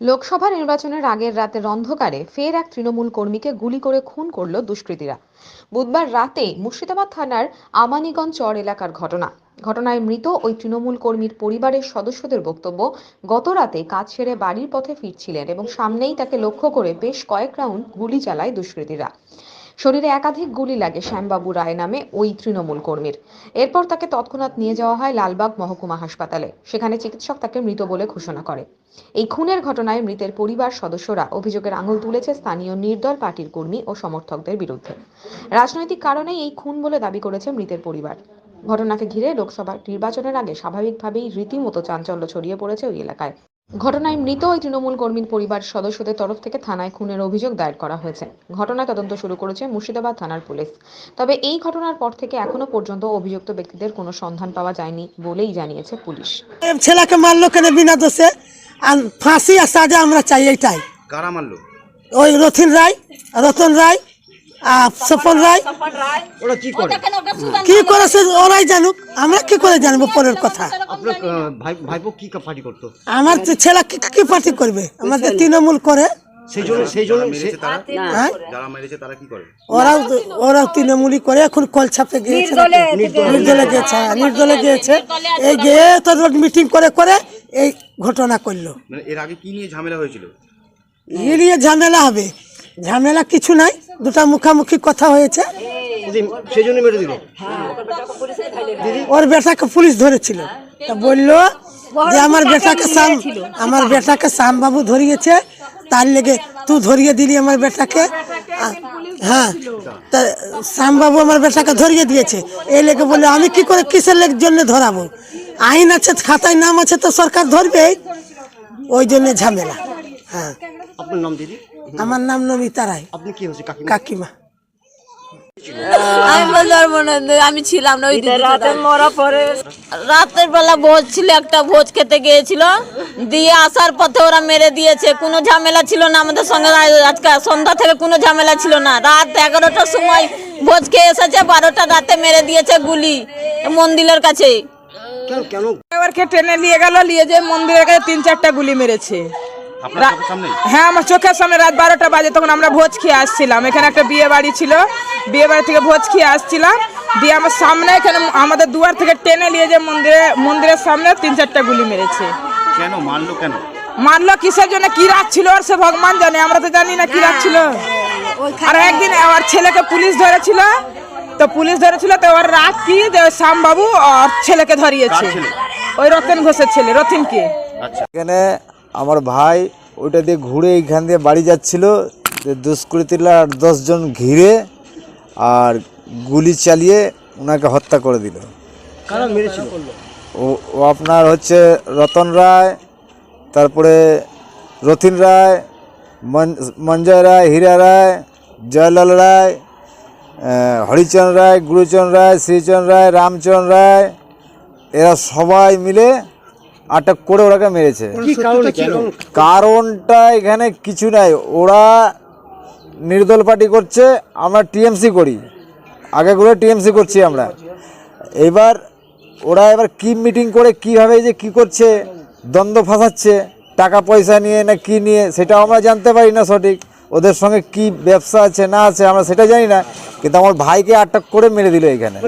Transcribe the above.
লোকসভা নির্বাচনের আগের রাতের অন্ধকারে ফের এক তৃণমূল কর্মীকে গুলি করে খুন করল দুষ্কৃতীরা। বুধবার রাতে মুর্শিদাবাদ থানার আমানিগঞ্জ চর এলাকার ঘটনা। ঘটনায় মৃত ওই তৃণমূল কর্মীর পরিবারের সদস্যদের বক্তব্য, গত রাতে কাজ সেরে বাড়ির পথে ফিরছিলেন এবং সামনেই তাকে লক্ষ্য করে বেশ কয়েক রাউন্ড গুলি চালায় দুষ্কৃতীরা। শরীরে একাধিক গুলি লাগে শ্যামবাবু রায় নামে ওই তৃণমূল কর্মীর। এরপর তাকে তৎক্ষণাৎ নিয়ে যাওয়া হয় লালবাগ মহকুমা হাসপাতালে। সেখানে চিকিৎসক তাকে মৃত বলে ঘোষণা করে। এই খুনের ঘটনায় মৃতের পরিবার সদস্যরা অভিযোগের আঙুল তুলেছে স্থানীয় নির্দল পার্টির কর্মী ও সমর্থকদের বিরুদ্ধে। রাজনৈতিক কারণেই এই খুন বলে দাবি করেছে মৃতের পরিবার। ঘটনাকে ঘিরে লোকসভা নির্বাচনের আগে স্বাভাবিকভাবেই রীতিমতো চাঞ্চল্য ছড়িয়ে পড়েছে ওই এলাকায়। ঘটনায় মৃত ওই তৃণমূল কর্মীর পরিবার সদস্যদের তরফ থেকে থানায় খুনের অভিযোগ দায়ের করা হয়েছে। ঘটনা তদন্ত শুরু করেছে মুর্শিদাবাদ থানার পুলিশ। তবে এই ঘটনার পর থেকে এখনও পর্যন্ত অভিযুক্ত ব্যক্তিদের কোনো সন্ধান পাওয়া যায়নি বলেই জানিয়েছে পুলিশ। ছেলেকে মারলো কেন বিনা দোষে? আর ফাঁসি আর সাজা আমরা চাই এইটাই। কারা মারলো? ওই রথিন রায় রতন রায় আর সপন রায়। ওরা কি করে? কি করেছে ওরাই জানুক। আমরা কি করে জানব পরের কথা? আপনার ভাই ভাইপো কি পার্টি করতো? আমার তো ছেলে কি কি পার্টি করবে? আমাদের তৃণমূল করে? সেই জন্য সেই জন্য হ্যাঁ? যারা মেরেছে তারা কি করে? ওরাও ওরাও তৃণমূলই করে এখন কল গিয়েছে নির্দলে গিয়েছে হ্যাঁ, নির্দলে গিয়েছে। এই গিয়ে তো রোড মিটিং করে করে এই ঘটনা করল। মানে এর আগে কি নিয়ে ঝামেলা হয়েছিল? এ নিয়ে ঝামেলা হবে। ঝামেলা কিছু নাই দুটা মুখামুখি কথা হয়েছে। সেই জন্য মেরে দিল? ওর বেটাকে পুলিশ ধরেছিল। তা বলল যে আমার বেটাকে সাম আমার বেটাকে শ্যাম বাবু ধরিয়েছে তার লেগে তুই ধরিয়ে দিলি আমার বেটাকে। হ্যাঁ তা শ্যাম বাবু আমার বেটাকে ধরিয়ে দিয়েছে। এই লেগে বলল আমি কি করে কিসের লেগ জন্য ধরাবো? আইন আছে খাতায় নাম আছে তো সরকার ধরবে। ওই জন্য ঝামেলা। হ্যাঁ। আপনার নাম দিদি? আমার নাম নমিতা রায়। আপনি কি হচ্ছে কাকিমা? কাকিমা। আমি বলতে পারব না আমি ছিলাম না ওই রাতে মরা পরে। রাতের বেলা ভোজ ছিল একটা ভোজ খেতে গিয়েছিল। দিয়ে আসার পথে ওরা মেরে দিয়েছে। কোনো ঝামেলা ছিল না আমাদের সঙ্গে। আজকে সন্ধ্যা থেকে কোনো ঝামেলা ছিল না। রাত এগারোটার সময় ভোজ খেয়ে এসেছে বারোটা রাতে মেরে দিয়েছে গুলি মন্দিরের কাছে। কেন কেন? ড্রাইভারকে ট্রেনে নিয়ে গেল নিয়ে যে মন্দিরের কাছে তিন চারটা গুলি মেরেছে। আপনার রা- চোখের সামনে হ্যাঁ আমার চোখের সামনে রাত বারোটা বাজে তখন আমরা ভোজ খেয়ে আসছিলাম। এখানে একটা বিয়ে বাড়ি ছিল। বিয়ে বাড়ি থেকে ভোজ খেয়ে আসছিলাম। দিয়ে আমার সামনে এখানে আমাদের দুয়ার থেকে টেনে নিয়ে যে মন্দিরে মন্দিরের সামনে তিন চারটা গুলি মেরেছে। কেন? মারলো কেন? মারলো কিসের জন্য? কি রাত ছিল আর সে ভগবান জানে। আমরা তো জানি না কি রাত ছিল। আর একদিন আমার ছেলেকে পুলিশ ধরেছিল। তো পুলিশ ধরেছিল তো ওর রাত কি? যে শ্যামবাবু আর ছেলেকে ধরিয়েছে। ওই রতন ঘোষের ছেলে। রতিনকে আচ্ছা। এখানে আমার ভাই ওইটা দিয়ে ঘুরে এইখান দিয়ে বাড়ি যাচ্ছিল যে দুষ্কৃতীরা আট দশজন ঘিরে আর গুলি চালিয়ে ওনাকে হত্যা করে দিল। ও আপনার হচ্ছে রতন রায় তারপরে রথিন রায় মঞ্জয় রায় হীরা রায় জয়লাল রায় হরিচরণ রায় গুরুচরণ রায় শ্রীচরণ রায় রামচরণ রায় এরা সবাই মিলে আটক করে ওরাকে মেরেছে। কি কারণটা এখানে কিছু নাই। ওরা নির্দল পার্টি করছে আমরা টিএমসি করি। আগে করে টিএমসি করছি আমরা। এবার ওরা এবার কি মিটিং করে কীভাবে যে কি করছে দ্বন্দ্ব ফাঁসাচ্ছে টাকা পয়সা নিয়ে না কি নিয়ে সেটাও আমরা জানতে পারি না সঠিক। ওদের সঙ্গে কি ব্যবসা আছে না আছে আমরা সেটা জানি না। কিন্তু আমার ভাইকে আটক করে মেরে দিল এখানে।